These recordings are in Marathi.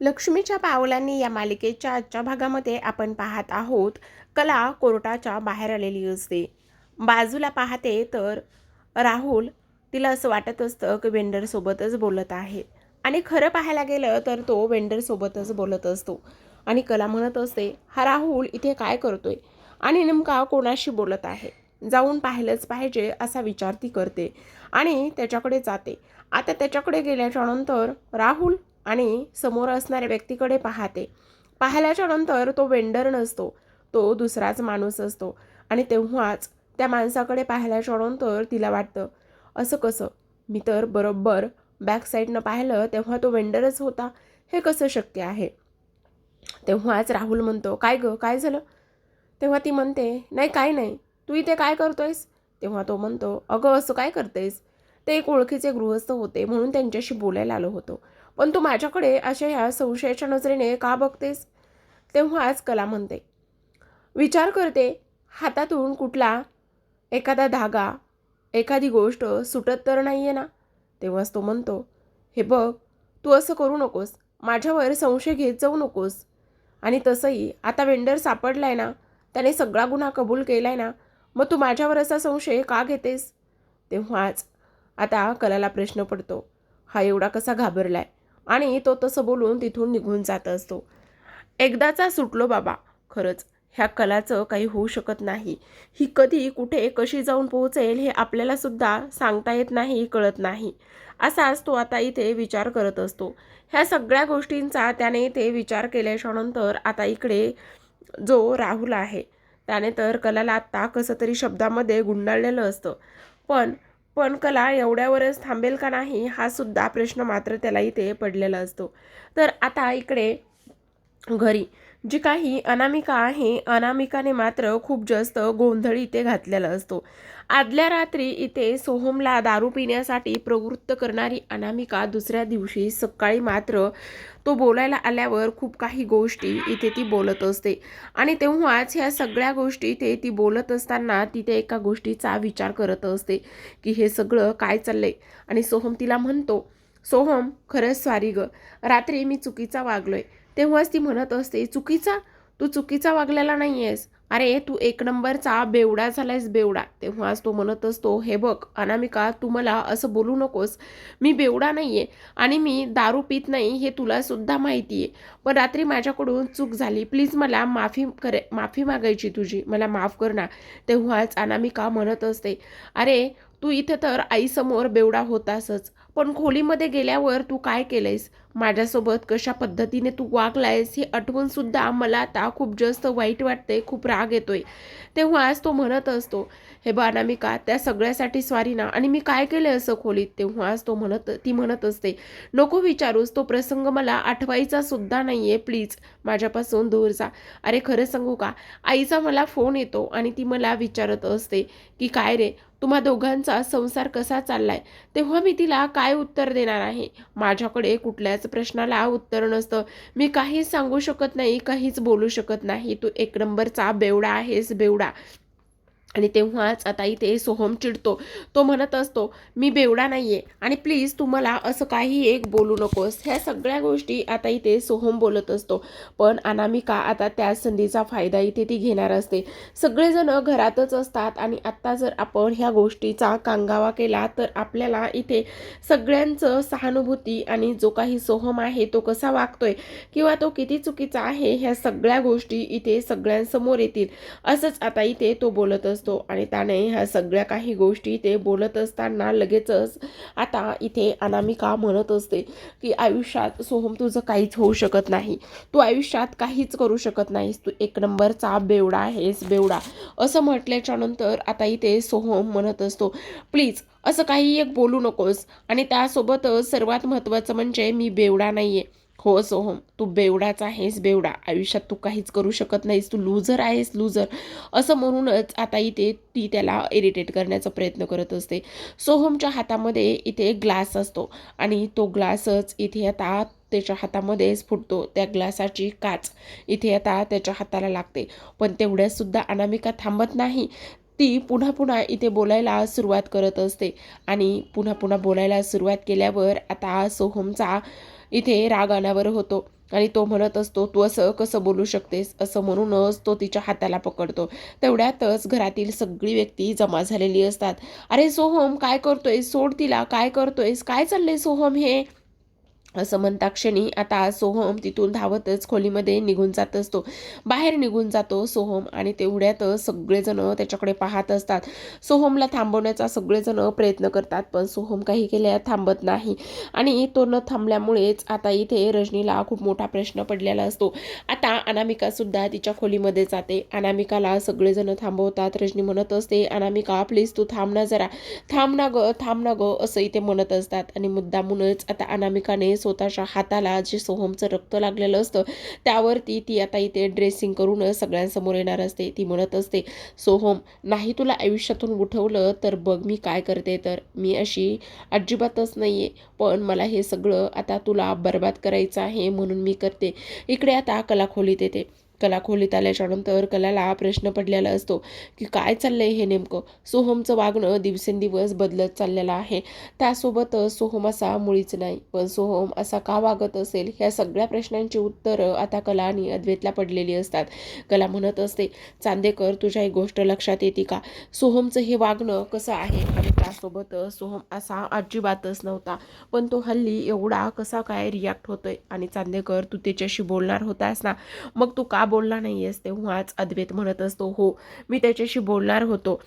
लक्ष्मीच्या पावलांनी या मालिकेच्या आजच्या भागामध्ये आपण पाहत आहोत कला कोर्टाच्या बाहेर आलेली असते. बाजूला पाहते तर राहुल तिला असं वाटत असतं की वेंडरसोबतच बोलत आहे. आणि खरं पाहायला गेलं तर तो वेंडरसोबतच बोलत असतो. आणि कला म्हणत असते हा राहुल इथे काय करतोय? आणि नेमका कोणाशी बोलत आहे? जाऊन पाहिलंच पाहिजे असा विचार ती करते आणि त्याच्याकडे जाते. आता त्याच्याकडे गेल्याच्यानंतर राहुल आणि समोर असणाऱ्या व्यक्तीकडे पाहते. पाहिल्याच्या नंतर तो वेंडर नसतो. तो दुसराच माणूस असतो. आणि तेव्हाच त्या माणसाकडे पाहिल्याच्या नंतर तिला वाटतं असं कसं? मी तर बरोबर बॅक साईडनं पाहिलं तेव्हा तो वेंडरच होता. हे कसं शक्य आहे? तेव्हाच राहुल म्हणतो काय गं? काय झालं? तेव्हा ती म्हणते नाही काय नाही. तू इथे काय करतोयस? तेव्हा तो म्हणतो अगं असं काय करतेस? ते एक ओळखीचे गृहस्थ होते म्हणून त्यांच्याशी बोलायला आलो होतो. पण तू माझ्याकडे अशा ह्या संशयाच्या नजरेने का बघतेस? तेव्हाच कला म्हणते. विचार करते हातातून कुठला एखादा धागा एखादी गोष्ट सुटत तर नाही आहे ना? तेव्हाच तो म्हणतो हे बघ तू असं करू नकोस. माझ्यावर संशय घेत जाऊ नकोस. आणि तसंही आता वेंडर सापडला आहे ना त्याने सगळा गुन्हा कबूल केला आहे ना मग तू माझ्यावर असा संशय का घेतेस? तेव्हाच आता कलाला प्रश्न पडतो. हा एवढा कसा घाबरला आहे आणि तो तसं बोलून तिथून निघून जात असतो. एकदाचा सुटलो बाबा. खरंच ह्या कलाचं काही होऊ शकत नाही. ही कधी कुठे कशी जाऊन पोहोचेल हे आपल्याला सुद्धा सांगता येत नाही कळत नाही. असाच तो आता इथे विचार करत असतो. ह्या सगळ्या गोष्टींचा त्याने इथे विचार केल्याच्यानंतर आता इकडे जो राहुल आहे त्याने तर कलाला आत्ता कसं तरी शब्दामध्ये गुंडाळलेलं असतं. पण पण कला एवढ्यावरच थांबेल का नाही हा सुद्धा प्रश्न मात्र त्याला इथे पडलेला असतो. तर आता इकडे घरी. जी काही अनामिका आहे अनामिकाने मात्र खूप जास्त गोंधळ इथे घातलेला असतो. आदल्या रात्री इथे सोहमला दारू पिण्यासाठी प्रवृत्त करणारी अनामिका दुसऱ्या दिवशी सकाळी मात्र तो बोलायला आल्यावर खूप काही गोष्टी इथे ती बोलत असते. आणि तेव्हाच ह्या सगळ्या गोष्टी इथे ती बोलत असताना तिथे एका गोष्टीचा विचार करत असते की हे सगळं काय चाललंय? आणि सोहम तिला म्हणतो सोहम खरंच स्वारी ग. रात्री मी चुकीचा वागलोय. तेव्हाच ती म्हणत असते चुकीचा? तू चुकीचा वागलेला नाही आहेस अरे तू एक नंबरचा बेवडा झालायस बेवडा. तेव्हाच तो म्हणत असतो हे बघ अनामिका तू मला असं बोलू नकोस. मी बेवडा नाही आहे आणि मी दारू पित नाही हे तुला सुद्धा माहिती आहे पण रात्री माझ्याकडून चूक झाली. प्लीज मला माफी करे माफी मागायची तुझी. मला माफ कर ना. तेव्हाच अनामिका म्हणत असते अरे तू इथं तर आईसमोर बेवडा होतासच. पण खोलीमध्ये गेल्यावर तू काय केलंयस? माझ्यासोबत कशा पद्धतीने तू वागलायस ही आठवण सुद्धा मला आता खूप जास्त वाईट वाटते खूप राग येतोय. तेव्हाच तो म्हणत असतो हे बा अनामिका त्या सगळ्यासाठी स्वारी ना. आणि मी काय केलं असं खोलीत? तेव्हाच तो म्हणत ती म्हणत असते नको विचारूस तो प्रसंग मला आठवायचा सुद्धा नाहीये प्लीज माझ्यापासून दूर जा. अरे खरं सांगू का? आईचा मला फोन येतो आणि ती मला विचारत असते की काय रे? तुम्हा दोघांचा संसार कसा चाललाय? तेव्हा मी तिला काय काय उत्तर देणार आहे? माझ्याकडे कुठल्याच प्रश्नाला उत्तर नसतं. मी काहीच सांगू शकत नाही काहीच बोलू शकत नाही. तू एक नंबरचा बेवडा आहेस बेवडा. आणि तेव्हाच आता इथे सोहम चिडतो. तो म्हणत असतो मी बेवडा नाही आहे आणि प्लीज तू मला असं काही एक बोलू नकोस. ह्या सगळ्या गोष्टी आता इथे सोहम बोलत असतो. पण अनामिका आता त्या संधीचा फायदा इथे ती घेणार असते. सगळेजण घरातच असतात आणि आत्ता जर आपण ह्या गोष्टीचा कांगावा केला तर आपल्याला इथे सगळ्यांचं सहानुभूती आणि जो काही सोहम आहे तो कसा वागतोय किंवा तो किती चुकीचा आहे ह्या सगळ्या गोष्टी इथे सगळ्यांसमोर येतील असंच आता इथे तो बोलत असतो. आणि त्याने ह्या सगळ्या काही गोष्टी ते बोलत असताना लगेचच आता इथे अनामिका म्हणत असते की आयुष्यात सोहम तुझं काहीच होऊ शकत नाही. तू आयुष्यात काहीच करू शकत नाहीस. तू एक नंबरचा बेवडा आहेस बेवडा. असं म्हटल्याच्यानंतर आता इथे सोहम म्हणत असतो प्लीज असं काही एक बोलू नकोस. आणि त्यासोबतच सर्वात महत्त्वाचं म्हणजे मी बेवडा नाही आहे हो सोहम हो. तू बेवडाच आहेस बेवडा. आयुष्यात तू काहीच करू शकत नाहीस. तू लूजर आहेस लूजर असं म्हणूनच आता इथे ती त्याला इरिटेट करण्याचा प्रयत्न करत असते. सोहमच्या हातामध्ये इथे एक ग्लास असतो आणि तो ग्लासच इथे आता त्याच्या हातामध्येच फुटतो. त्या ग्लासाची काच इथे आता त्याच्या हाताला लागते. पण तेवढ्यासुद्धा अनामिका थांबत नाही. ती पुन्हा पुन्हा इथे बोलायला सुरुवात करत असते. आणि पुन्हा पुन्हा बोलायला सुरुवात केल्यावर आता सोहमचा इथे राग अनावर होतो. आणि तो म्हणत असतो तू असं कसं बोलू शकतेस? असं म्हणूनच तो तिच्या हाताला पकडतो. तेवढ्यातच घरातील सगळी व्यक्ती जमा झालेली असतात. अरे सोहम काय करतोय सोड तिला. काय करतोयस? काय चाललंय सोहम हे? असं म्हणता क्षणी आता सोहम तिथून धावतच खोलीमध्ये निघून जात असतो. बाहेर निघून जातो सोहम आणि तेवढ्यात सगळेजण त्याच्याकडे पाहत असतात. सोहमला थांबवण्याचा सगळेजण प्रयत्न करतात पण सोहम काही केल्या थांबत नाही. आणि तो न थांबल्यामुळेच आता इथे रजनीला खूप मोठा प्रश्न पडलेला असतो. आता अनामिका सुद्धा तिच्या खोलीमध्ये जाते. अनामिकाला सगळेजण थांबवतात. रजनी म्हणत असते अनामिका प्लीज तू थांब ना जरा. थांब ना ग थांब ना ग असं इथे म्हणत असतात. आणि मुद्दामूनच आता अनामिकाने स्वतःच्या हाताला जे सोहमचं रक्त लागलेलं असतं त्यावरती ती आता इथे ड्रेसिंग करून सगळ्यांसमोर येणार असते. ती म्हणत असते सोहम नाही तुला आयुष्यातून उठवलं तर बघ मी काय करते तर. मी अशी अजिबातच नाही आहे पण मला हे सगळं आता तुला बर्बाद करायचं आहे म्हणून मी करते. इकडे आता कला खोलीत येते. कला खोलीत आल्याच्यानंतर कलाला प्रश्न पडलेला असतो की काय चाललंय हे नेमकं? सोहमचं वागणं दिवसेंदिवस बदलत चाललेलं आहे. त्यासोबतच सोहम असा मुळीच नाही. पण सोहम असा का वागत असेल? ह्या सगळ्या प्रश्नांची उत्तरं आता कला आणि अद्वैतला पडलेली असतात. कला म्हणत असते चांदेकर तुझ्या एक गोष्ट लक्षात येते का? सोहमचं हे वागणं कसं आहे? आणि त्यासोबतच सोहम असा अजिबातच नव्हता. पण तो हल्ली एवढा कसा काय रिॲक्ट होतोय? आणि चांदेकर तू त्याच्याशी बोलणार होतास ना? मग तू का बोलला नाही आहेस तेव्हाच अद्वैत म्हणत असतो. हो मी त्याच्याशी बोलणार होतो.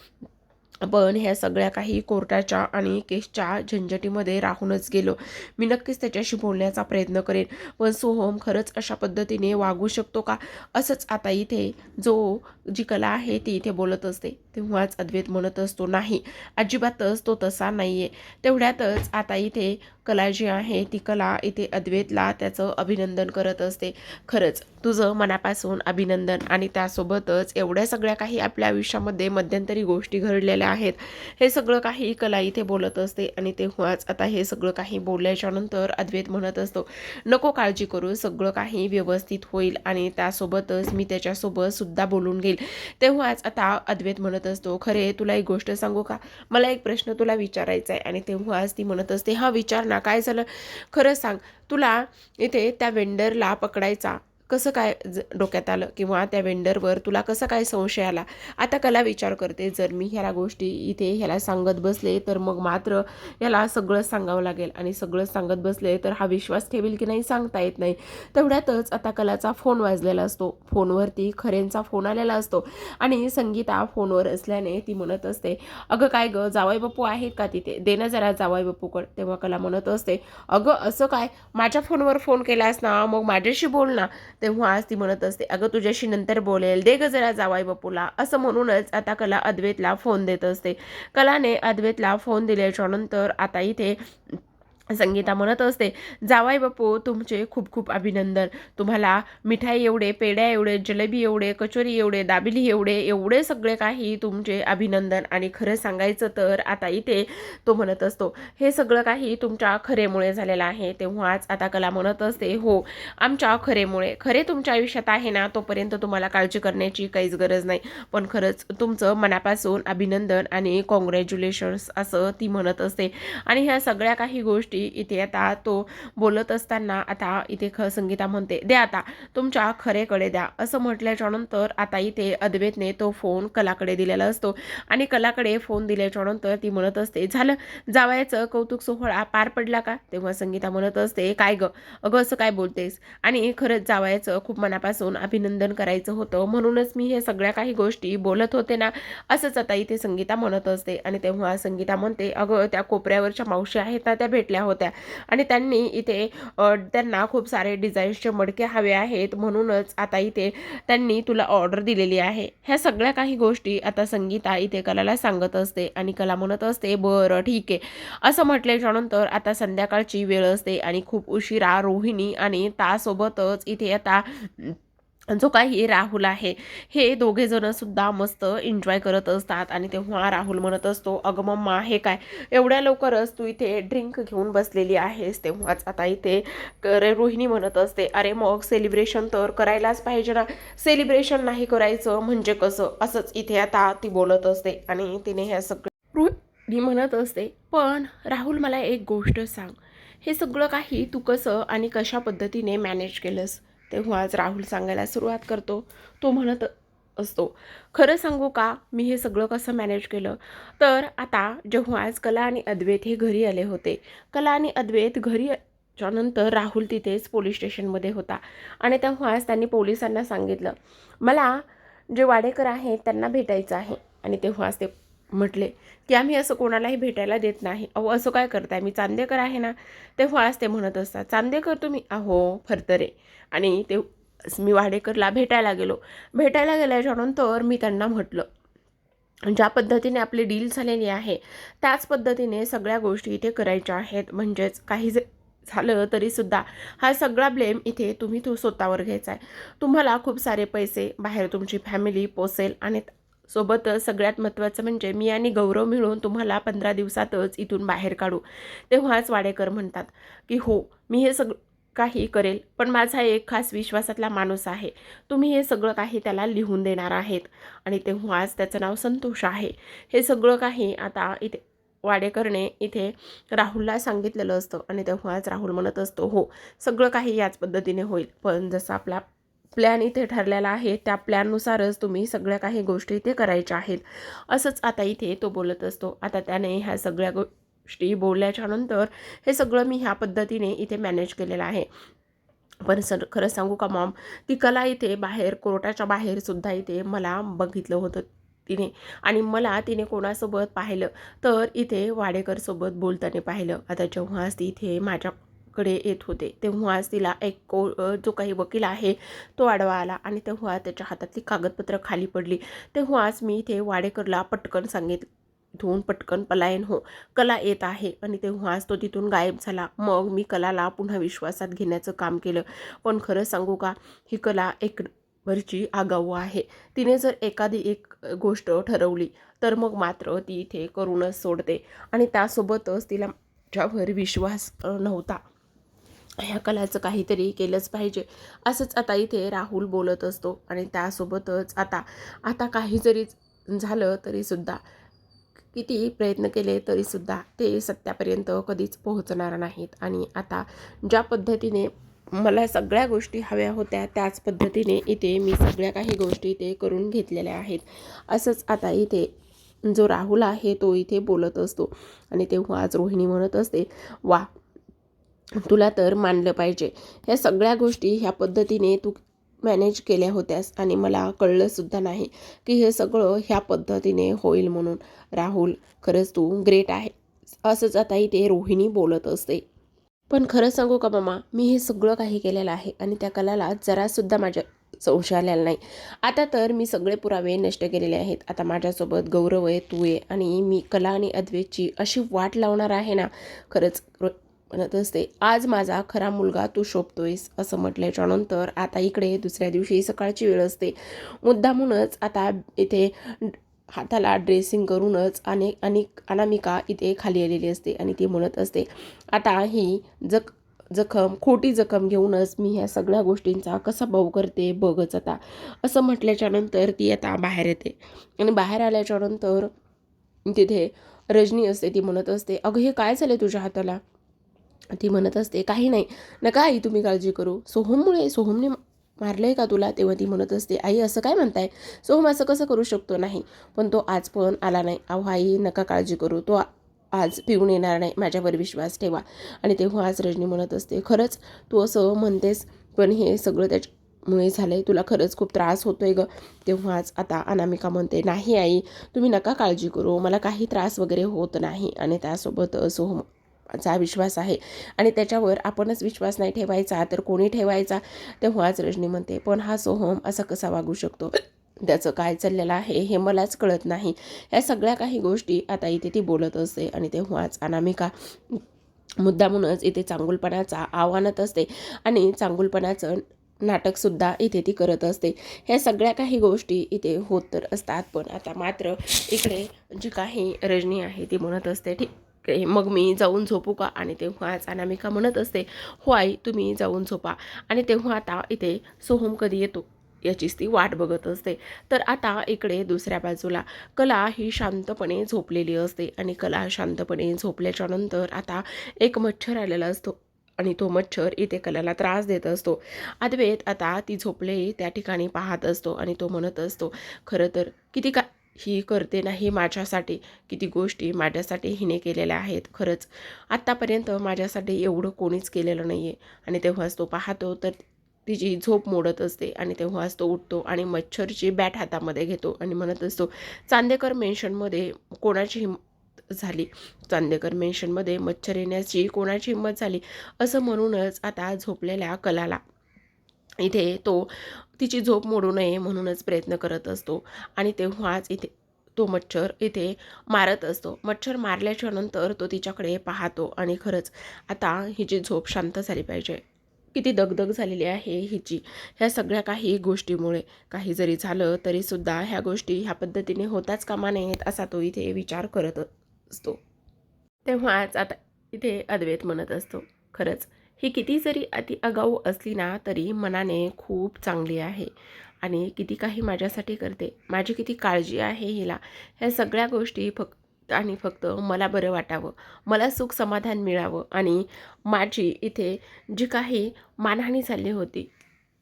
पण ह्या सगळ्या काही कोर्टाच्या आणि केसच्या झंझटीमध्ये राहूनच गेलो. मी नक्कीच त्याच्याशी बोलण्याचा प्रयत्न करेन. पण सोहम खरंच अशा पद्धतीने वागू शकतो का? असंच आता इथे जो जी कला आहे ती इथे बोलत असते. तेव्हाच अद्वैत म्हणत असतो नाही अजिबातच तो तसा नाही आहे तेवढ्यातच आता इथे कला जी आहे ती कला इथे अद्वैतला त्याचं अभिनंदन करत असते. खरंच तुझं मनापासून अभिनंदन आणि त्यासोबतच एवढ्या सगळ्या काही आपल्या आयुष्यामध्ये मध्यंतरी गोष्टी घडलेल्या आहेत. हे सगळं काही कला इथे बोलत असते आणि तेव्हाच आता हे सगळं काही बोलल्याच्यानंतर अद्वैत म्हणत असतो नको काळजी करू सगळं काही व्यवस्थित होईल आणि त्यासोबतच मी त्याच्यासोबत सुद्धा बोलून घेईल. तेव्हाच आता अद्वैत म्हणत असतो खरे तुला एक गोष्ट सांगू का? मला एक प्रश्न तुला विचारायचा आहे आणि तेव्हाच ती म्हणत असते हा विचार ना? काय झालं? खरं सांग तुला इथे त्या वेंडरला पकडायचा. कसं काय ज डोक्यात आलं? किंवा त्या वेंडरवर तुला कसं काय संशय आला? आता कला विचार करते. जर मी ह्याला गोष्टी इथे ह्याला सांगत बसले तर मग मात्र याला सगळं सांगावं लागेल. आणि सगळं सांगत बसले तर हा विश्वास ठेवेल की नाही सांगता येत नाही. तेवढ्यातच आता कलाचा फोन वाजलेला असतो. फोनवरती खरेंचा फोन आलेला असतो. आणि संगीता फोनवर असल्याने ती म्हणत असते अगं काय गं जावाई बापू आहेत का तिथे? दे ना जरा जावाई बापूकड. तेव्हा कला म्हणत असते अगं असं काय? माझ्या फोनवर फोन केलास ना मग माझ्याशी बोल ना. तेव्हा आज ती म्हणत असते अगं तुझ्याशी नंतर बोलेल. दे ग जरा जावाई बापूला. असं म्हणूनच आता कला अद्वैतला फोन देत असते. कलाने अद्वैतला फोन दिल्याच्यानंतर आता इथे संगीता म्हणत असते जावाई बापू तुमचे खूप खूप अभिनंदन. तुम्हाला मिठाई एवढे पेड्या एवढे जलेबी एवढे कचोरी एवढे दाबिली एवढे एवढे सगळे काही तुमचे अभिनंदन. आणि खरं सांगायचं तर आता इथे तो म्हणत असतो हे सगळं काही तुमच्या खरेमुळे झालेलं आहे. तेव्हाच आता कला म्हणत असते हो आमच्या खरेमुळे. खरे तुमच्या आयुष्यात आहे ना तोपर्यंत तुम्हाला काळजी करण्याची काहीच गरज नाही. पण खरंच तुमचं मनापासून अभिनंदन आणि कॉंग्रॅच्युलेशन्स असं ती म्हणत असते. आणि ह्या सगळ्या काही गोष्टी इथे आता तो बोलत असताना आता इथे ख संगीता म्हणते द्या आता तुमच्या खरेकडे द्या. असं म्हटल्याच्या नंतर आता इथे अद्वैतने तो फोन कलाकडे दिलेला असतो. आणि कलाकडे फोन दिल्याच्या नंतर ती म्हणत असते झालं जावयाचं कौतुक सोहळा पार पडला का? तेव्हा संगीता म्हणत असते काय ग अगं असं काय बोलतेस? आणि खरंच जावयाचं खूप मनापासून अभिनंदन करायचं होतं. म्हणूनच मी हे सगळ्या काही गोष्टी बोलत होते ना असंच आता इथे संगीता म्हणत असते. आणि तेव्हा संगीता म्हणते अगं त्या कोपऱ्यावरच्या मावशी आहेत ना त्या भेटल्या होत्या. आणि त्यांनी इथे त्यांना खूप सारे डिझाईन्सचे मडके हवे आहेत. म्हणूनच आता इथे त्यांनी तुला ऑर्डर दिलेली आहे. ह्या सगळ्या काही गोष्टी आता संगीता इथे कलाला सांगत असते आणि कला म्हणत असते बरं ठीक आहे. असं म्हटल्याच्या नंतर आता संध्याकाळची वेळ असते आणि खूप उशिरा रोहिणी आणि त्यासोबतच इथे आता जो काही राहुल आहे हे दोघेजणं सुद्धा मस्त एन्जॉय करत असतात आणि तेव्हा राहुल म्हणत असतो अगं मम्मा हे काय? एवढ्या लवकरच तू इथे ड्रिंक घेऊन बसलेली आहेस. तेव्हाच आता इथे रोहिणी म्हणत असते अरे मग सेलिब्रेशन तर करायलाच पाहिजे ना. सेलिब्रेशन नाही करायचं म्हणजे कसं? असंच इथे आता ती बोलत असते आणि तिने ह्या सगळं रोहिणी म्हणत असते पण राहुल मला एक गोष्ट सांग. हे सगळं काही तू कसं आणि कशा पद्धतीने मॅनेज केलंस? तेव्हाच राहुल सांगायला सुरुवात करतो. तो म्हणत असतो खरं सांगू का? मी हे सगळं कसं मॅनेज केलं? तर आता जेव्हा आज कला आणि अद्वैत हे घरी आले होते कला आणि अद्वैत घरी नंतर राहुल तिथेच पोलीस स्टेशनमध्ये होता आणि तेव्हाच त्यांनी पोलिसांना सांगितलं मला जे वाडेकर आहेत त्यांना भेटायचं आहे. आणि तेव्हाच ते म्हटले की आम्ही असं कोणालाही भेटायला देत नाही. अहो असं काय करताय? मी चांदेकर आहे ना. तेव्हाच ते म्हणत असतात चांदेकर तुम्ही? अहो फरतरे. आणि ते मी वाडेकरला भेटायला गेलो. भेटायला गेल्याच्यानंतर मी त्यांना म्हटलं ज्या पद्धतीने आपली डील झालेली आहे त्याच पद्धतीने सगळ्या गोष्टी इथे करायच्या आहेत. म्हणजेच काही जे झालं तरीसुद्धा हा सगळा ब्लेम इथे तुम्ही तो स्वतःवर घ्यायचा आहे. तुम्हाला खूप सारे पैसे बाहेर तुमची फॅमिली पोसेल आणि सोबतच सगळ्यात महत्त्वाचं म्हणजे मी आणि गौरव मिळून तुम्हाला पंधरा दिवसातच इथून बाहेर काढू. तेव्हाच वाडेकर म्हणतात की हो मी हे सगळं काही करेल पण माझा एक खास विश्वासातला माणूस आहे. तुम्ही हे सगळं काही त्याला लिहून देणार आहेत. आणि तेव्हाच त्याचं नाव संतोष आहे. हे सगळं काही आता इथे वाडेकरने इथे राहुलला सांगितलेलं असतं आणि तेव्हाच राहुल म्हणत असतो हो सगळं काही याच पद्धतीने होईल पण जसं आपला प्लॅन इथे ठरलेला आहे त्या प्लॅननुसारच तुम्ही सगळ्या काही गोष्टी इथे करायच्या आहेत. असंच आता इथे तो बोलत असतो. आता त्याने ह्या सगळ्या गोष्टी बोलल्याच्या नंतर हे सगळं मी ह्या पद्धतीने इथे मॅनेज केलेलं आहे. पण सर खरं सांगू का मॉम ती कला इथे बाहेर कोर्टाच्या बाहेरसुद्धा इथे मला बघितलं होतं तिने. आणि मला तिने कोणासोबत पाहिलं तर इथे वाडेकरसोबत बोलताना पाहिलं. आता जेव्हाच ती इथे माझ्या कडे येत होते. तेव्हाच तिला एक को जो काही वकील आहे तो आडवा आला आणि तेव्हा त्याच्या हातातली कागदपत्र खाली पडली. तेव्हाच मी इथे वाडेकरला पटकन सांगितलं धुवून पटकन पलायन हो कला येत आहे. आणि तेव्हाच तो तिथून गायब झाला. मग मी कलाला पुन्हा विश्वासात घेण्याचं काम केलं. पण खरं सांगू का? ही कला एक वरची आगाऊ आहे. तिने जर एखादी एक गोष्ट ठरवली तर मग मात्र ती इथे करूनच सोडते. आणि त्यासोबतच तिला ज्यावर विश्वास नव्हता. ह्या कलाचं काहीतरी केलंच पाहिजे. असंच आता इथे राहुल बोलत असतो आणि त्यासोबतच आता आता काही जरी झालं तरीसुद्धा किती प्रयत्न केले तरीसुद्धा ते सत्यापर्यंत कधीच पोहोचणार नाहीत. आणि आता ज्या पद्धतीने मला सगळ्या गोष्टी हव्या होत्या त्याच पद्धतीने इथे मी सगळ्या काही गोष्टी इथे करून घेतलेल्या आहेत. असंच आता इथे जो राहुल आहे तो इथे बोलत असतो आणि तेव्हा आज रोहिणी म्हणत असते वा तुला तर मानलं पाहिजे. ह्या सगळ्या गोष्टी ह्या पद्धतीने तू मॅनेज केल्या होत्यास आणि मला कळलंसुद्धा नाही की हे सगळं ह्या पद्धतीने होईल म्हणून. राहुल खरंच तू ग्रेट आहे. असंच आता इथे रोहिणी बोलत असते. पण खरं सांगू का मामा मी हे सगळं काही केलेलं आहे आणि त्या कलाला जरासुद्धा माझ्या संशय आलेला नाही. आता तर मी सगळे पुरावे नष्ट केलेले आहेत. आता माझ्यासोबत गौरव आहे तू आहे आणि मी कला आणि अद्वेची अशी वाट लावणार आहे ना. खरंच म्हणत असते. आज माझा खरा मुलगा तू शोभतोयस असं म्हटल्याच्यानंतर आता इकडे दुसऱ्या दिवशी सकाळची वेळ असते. मुद्दामूनच आता इथे हाताला ड्रेसिंग करूनच अनेक अनेक अनामिका इथे खाली आलेली असते आणि ती म्हणत असते आता ही जख जखम खोटी जखम घेऊनच मी ह्या सगळ्या गोष्टींचा कसा भाऊ करते बघच आता. असं म्हटल्याच्यानंतर ती आता बाहेर येते. आणि बाहेर आल्याच्यानंतर तिथे रजनी असते ती म्हणत असते अगं हे काय झालं तुझ्या हाताला? ती म्हणत असते काही नाही. नका आई तुम्ही काळजी करू. सोहममुळे सोहमने मारलं आहे का तुला? तेव्हा ती म्हणत असते आई असं काय म्हणताय? सोहम असं कसं करू शकतो? नाही. पण तो आज पण आला नाही. अहो आई नका काळजी करू. तो आज पिऊन येणार नाही. माझ्यावर विश्वास ठेवा. आणि तेव्हा आज रजनी म्हणत असते खरंच तू असं म्हणतेस पण हे सगळं त्याच्यामुळे झालं आहे तुला खरंच खूप त्रास होतो आहे गं तेव्हाच आता अनामिका म्हणते नाही आई. तुम्ही नका काळजी करू. मला काही त्रास वगैरे होत नाही. आणि त्यासोबत सोहम चा विश्वास आहे. आणि त्याच्यावर आपणच विश्वास नाही ठेवायचा तर कोणी ठेवायचा? तेव्हाच रजनी म्हणते पण हा सोहम असा कसा वागू शकतो? त्याचं काय चाललेलं आहे हे मलाच कळत नाही. ह्या सगळ्या काही गोष्टी आता इथे ती बोलत असते आणि तेव्हाच अनामिका मुद्दामूनच इथे चांगुलपणाचा आव्हानत असते आणि चांगुलपणाचं नाटकसुद्धा इथे ती करत असते. ह्या सगळ्या काही गोष्टी इथे होत तर असतात पण आता मात्र इकडे जी काही रजनी आहे ती म्हणत असते ठीक मग मी जाऊन झोपू का? आणि तेव्हाच अनामिका म्हणत असते हो आई तुम्ही जाऊन झोपा. आणि तेव्हा आता इथे सोहम कधी येतो याचीच ती वाट बघत असते. तर आता इकडे दुसऱ्या बाजूला कला ही शांतपणे झोपलेली असते आणि कला शांतपणे झोपल्याच्या नंतर आता एक मच्छर आलेला असतो आणि तो मच्छर इथे कलाला त्रास देत असतो. अद्वैत आता ती झोपले त्या ठिकाणी पाहत असतो आणि तो म्हणत असतो खरं तर किती का ही करते नाही माझ्यासाठी. किती गोष्टी माझ्यासाठी हिने केलेल्या आहेत. खरंच आत्तापर्यंत माझ्यासाठी एवढं कोणीच केलेलं नाही आहे आणि तेव्हाच तो पाहतो तर तिची झोप मोडत असते आणि तेव्हाच तो उठतो आणि मच्छरची बॅट हातामध्ये घेतो आणि म्हणत असतो चांदेकर मेन्शनमध्ये कोणाची हिंमत झाली चांदेकर मेन्शनमध्ये मच्छर येण्याची कोणाची हिंमत झाली? असं म्हणूनच आता झोपलेल्या कलाला इथे तो तिची झोप मोडू नये म्हणूनच प्रयत्न करत असतो. आणि तेव्हाच इथे तो मच्छर इथे मारत असतो. मच्छर मारल्याच्या नंतर तो तिच्याकडे पाहतो आणि खरंच आता हिची झोप शांत झाली पाहिजे. किती दगदग झालेली आहे हिची. ह्या सगळ्या काही गोष्टीमुळे काही जरी झालं तरीसुद्धा ह्या गोष्टी ह्या पद्धतीने होताच कामा नयेत असा तो इथे विचार करत असतो. तेव्हाच आता इथे अद्वैत म्हणत असतो. खरंच ही किती जरी अति अगाऊ असली ना तरी मनाने खूप चांगली आहे. आणि किती काही माझ्यासाठी करते. माझी किती काळजी आहे हिला. ह्या सगळ्या गोष्टी फक्त आणि फक्त मला बरं वाटावं. मला सुख समाधान मिळावं. आणि माझी इथे जी काही मानहानी झाली होती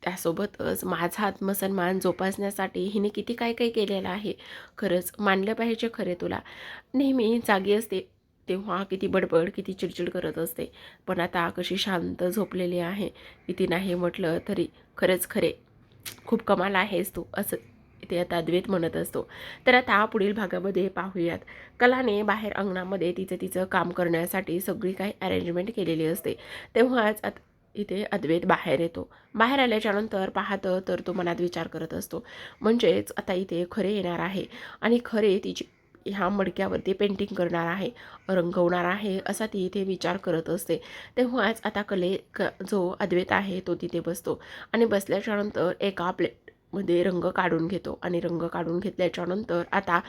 त्यासोबतच माझा आत्मसन्मान जोपासण्यासाठी हिने किती काय काय केलेलं आहे? खरंच मानलं पाहिजे खरे तुला. नेहमी जागी असते. तेव्हा किती बडबड किती चिडचिड करत असते. पण आता कशी शांत झोपलेली आहे. किती नाही म्हटलं तरी खरंच खरे. खूप कमाल आहेस तू असं ते आता अद्वैत म्हणत असतो. तर आता पुढील भागामध्ये पाहूयात. कलाने बाहेर अंगणामध्ये तिचं तिचं काम करण्यासाठी सगळी काही अरेंजमेंट केलेली असते. तेव्हाच आता इथे अद्वैत बाहेर येतो. बाहेर आल्याच्यानंतर पाहतं तर तो मनात विचार करत असतो. म्हणजेच आता इथे खरे येणार आहे. आणि खरे तिची ह्या मडक्यावरती पेंटिंग करणार आहे रंगवणार आहे असा ती इथे विचार करत असते. तेव्हाच आता कले क जो अद्वैत आहे तो तिथे बसतो आणि बसल्याच्यानंतर एका प्लेटमध्ये रंग काढून घेतो आणि रंग काढून घेतल्याच्यानंतर आता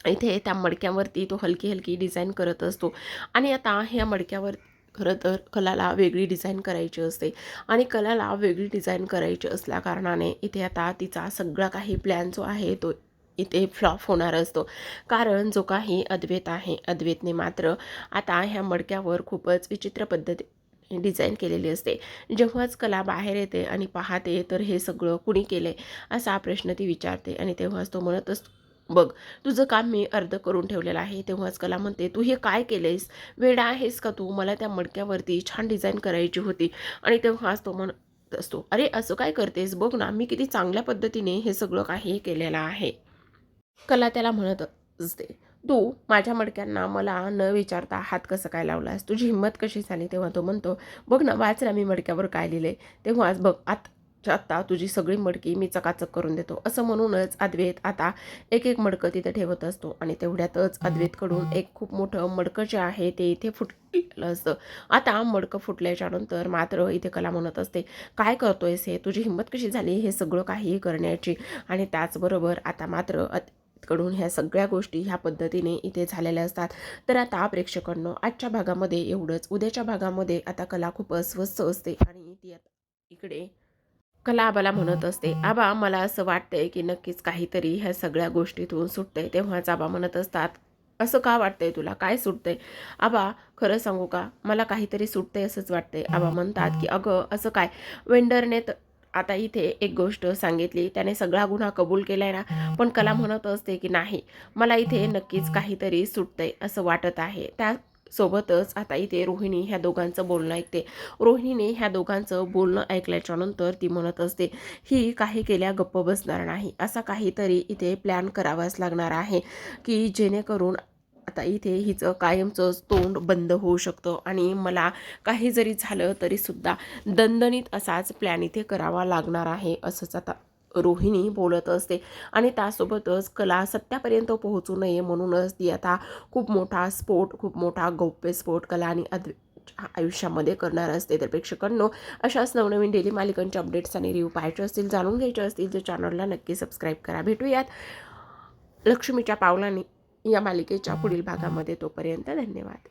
इथे त्या मडक्यावरती तो हलकी हलकी डिझाईन करत असतो. आणि आता ह्या मडक्यावर खरं तर कलाला वेगळी डिझाईन करायची असते. आणि कलाला वेगळी डिझाईन करायची असल्याकारणाने इथे आता तिचा सगळा काही प्लॅन जो आहे तो इथे फ्लॉप होणार असतो. कारण जो काही अद्वैत आहे अद्वैतने मात्र आता ह्या मडक्यावर खूपच विचित्र पद्धती डिझाईन केलेली असते. जेव्हाच कला बाहेर येते आणि पाहते तर हे सगळं कुणी केलं आहे असा प्रश्न ती विचारते आणि तेव्हाच तो म्हणत असतो बघ तुझं काम मी अर्ध करून ठेवलेलं आहे. तेव्हाच कला म्हणते तू हे काय केलेस वेडा आहेस का तू? मला त्या मडक्यावरती छान डिझाईन करायची होती. आणि तेव्हाच तो म्हणत असतो अरे असं काय करतेस? बघ ना मी किती चांगल्या पद्धतीने हे सगळं काही केलेलं आहे. कला त्याला म्हणत असते तू माझ्या मडक्यांना मला न विचारता हात कसं काय लावलास? तुझी हिंमत कशी झाली? तेव्हा तो म्हणतो बघ ना वाच ना मी मडक्यावर काय लिहिले. तेव्हाच बघ आत आत्ता तुझी सगळी मडकी मी चकाचक करून देतो. असं म्हणूनच अद्वैत आता एक एक मडकं तिथे ठेवत असतो आणि तेवढ्यातच अद्वैतकडून एक खूप मोठं मडकं जे आहे ते इथे फुटलेलं असतं. आता मडकं फुटल्याच्या नंतर मात्र इथे कला म्हणत असते काय करतोयस हे? तुझी हिंमत कशी झाली हे सगळं काही करण्याची? आणि त्याचबरोबर आता मात्र कडून ह्या सगळ्या गोष्टी ह्या पद्धतीने इथे झालेल्या असतात. तर आता प्रेक्षकांनो आजच्या भागामध्ये एवढंच. उद्याच्या भागामध्ये आता कला खूप अस्वस्थ असते आणि ती आता इकडे कला आबाला म्हणत असते. आबा मला असं वाटतंय की नक्कीच काहीतरी ह्या सगळ्या गोष्टीतून सुटतंय. तेव्हाच आबा म्हणत असतात असं का वाटतंय तुला? काय सुटतंय? आबा खरं सांगू का? मला काहीतरी सुटतंय असंच वाटतंय. आबा म्हणतात की अगं असं काय? वेंडरने आता इथे एक गोष्ट सांगितली त्याने सगळा गुन्हा कबूल केलाय ना पण कला म्हणत असते की नाही मला इथे नक्कीच काहीतरी सुटतंय असं वाटत आहे. त्या सोबतच आता इथे रोहिणी ह्या दोघांचं बोलणं ऐकते. रोहिणीने ह्या दोघांचं बोलणं ऐकल्याच्यानंतर ती म्हणत असते ही काही केल्या गप्प बसणार नाही. असा काहीतरी इथे प्लॅन करावाच लागणार आहे की जेणेकरून आता इथे हिचं कायमचं तोंड बंद होऊ शकतं आणि मला काही जरी झालं तरीसुद्धा दणदणीत असाच प्लॅन इथे करावा लागणार आहे असंच आता रोहिणी बोलत असते. आणि त्यासोबतच कला सत्यापर्यंत पोहोचू नये म्हणूनच ती आता खूप मोठा स्फोट खूप मोठा गौप्यस्फोट कला आणि अद्व आयुष्यामध्ये करणार असते. तर प्रेक्षकांनो अशाच नवनवीन डेली मालिकांच्या अपडेट्स आणि रिव्ह्यू पाहायचे असतील जाणून घ्यायचे असतील तर चॅनलला नक्की सबस्क्राईब करा. भेटूयात लक्ष्मीच्या पावलांनी. या मालिकेच्या पुढील भागामध्ये तोपर्यंत धन्यवाद.